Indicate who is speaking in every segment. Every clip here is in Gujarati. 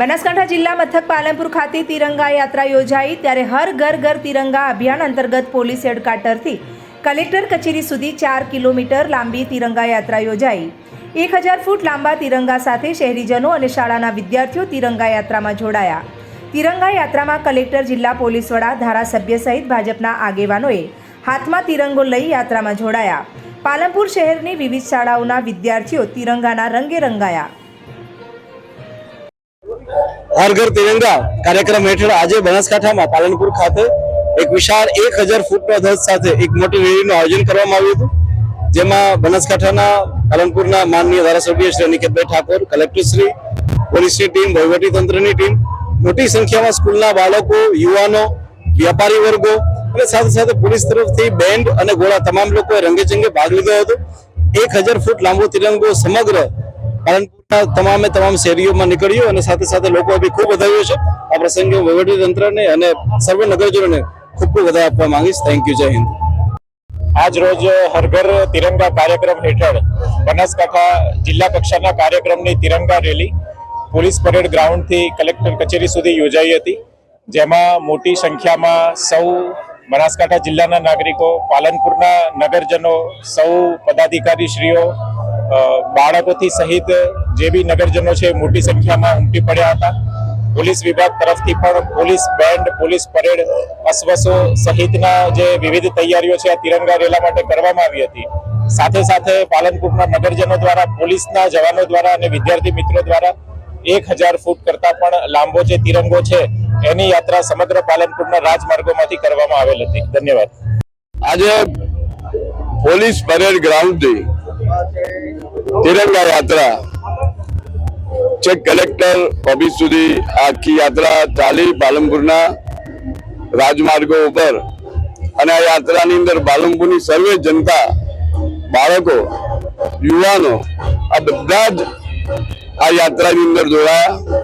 Speaker 1: બનાસકાંઠા જિલ્લા મથક પાલનપુર ખાતે તિરંગા યાત્રા યોજાઈ. ત્યારે હર ઘર ઘર તિરંગા અભિયાન અંતર્ગત પોલીસ હેડક્વાર્ટરથી કલેક્ટર કચેરી સુધી ચાર કિલોમીટર લાંબી તિરંગા યાત્રા યોજાઈ. એક હજાર ફૂટ લાંબા તિરંગા સાથે શહેરીજનો અને શાળાના વિદ્યાર્થીઓ તિરંગા યાત્રામાં જોડાયા. તિરંગા યાત્રામાં કલેક્ટર, જિલ્લા પોલીસ વડા, ધારાસભ્ય સહિત ભાજપના આગેવાનોએ હાથમાં તિરંગો લઈ યાત્રામાં જોડાયા. પાલનપુર શહેરની વિવિધ શાળાઓના વિદ્યાર્થીઓ તિરંગાના રંગે રંગાયા.
Speaker 2: હર ઘર તિરંગા કાર્યક્રમ હેઠળ આજે બનાસકાંઠામાં પાલનપુર ખાતે એક વિશાળ એક હજાર ફૂટનો ધ્વજ સાથે એક મોટી રેલીનું આયોજન કરવામાં આવ્યું હતું. જેમાં બનાસકાંઠાના પાલનપુરના માનનીય ધારાસભ્ય શ્રી અનિકેતભાઈ ઠાકોર કલેક્ટરશ્રી પોલીસની ટીમ વહીવટી તંત્રની ટીમ, મોટી સંખ્યામાં સ્કૂલના બાળકો, યુવાનો, વ્યાપારી વર્ગો અને સાથે સાથે પોલીસ તરફથી બેન્ડ અને ગોળા તમામ લોકોએ રંગેચંગે ભાગ લીધો હતો. એક હજાર ફૂટ લાંબો તિરંગો સમગ્ર પાલનપુરના તમામે તમામ શેરીઓમાં નીકળ્યું અને સાથે સાથે લોકો બી ખૂબ વધાવ્યો છે. આ પ્રસંગે હું વહીવટી તંત્રને અને સર્વ નગરજનોને ખૂબ ખૂબ વધારે આપવા માંગીશ. થેન્ક યુ જય હિન્દ
Speaker 3: આજ રોજ હરઘર તિરંગા કાર્યક્રમ હેઠળ બનાસકાંઠા જિલ્લા કક્ષાના કાર્યક્રમની તિરંગા રેલી પોલીસ પરેડ ગ્રાઉન્ડથી કલેક્ટર કચેરી સુધી યોજાઈ હતી. જેમાં મોટી સંખ્યામાં સૌ બનાસકાંઠા જિલ્લાના નાગરિકો, પાલનપુરના નગરજનો, સૌ પદાધિકારીશ્રીઓ બાળકોથી સહિત જે બી નગરજનો છે મોટી સંખ્યામાં ઉમટી પડ્યા હતા. પોલીસ વિભાગ તરફથી પણ પોલીસ બેન્ડ, પોલીસ પરેડ અશ્વસો સહિતના જે વિવિધ તૈયારીઓ છે આ તિરંગા રેલા માટે કરવામાં આવી હતી. સાથે સાથે પાલનપુરના નગરજનો દ્વારા, પોલીસના જવાનો દ્વારા અને વિદ્યાર્થી મિત્રો દ્વારા એક હજાર ફૂટ કરતા પણ લાંબો જે તિરંગો છે એની યાત્રા સમગ્ર પાલનપુરના રાજમાર્ગોમાંથી કરવામાં આવેલ હતી. ધન્યવાદ.
Speaker 4: આજે પોલીસ પરેડ ગ્રાઉન્ડથી તિરંગા યાત્રા. છેક કલેક્ટર ઓફિસ સુધી આખી યાત્રા ચાલી પાલનપુરના રાજમાર્ગો ઉપર. અને આ યાત્રાની અંદર પાલનપુરની સર્વે જનતા, બાળકો, યુવાનો, આ બધા જ આ યાત્રાની અંદર જોડાયા.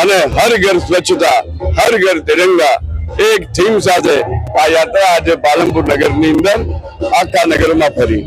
Speaker 4: અને હર ઘર સ્વચ્છતા, હર ઘર તિરંગા, એક થીમ સાથે આ યાત્રા આજે પાલનપુર નગરની અંદર આખા નગરમાં ફરી.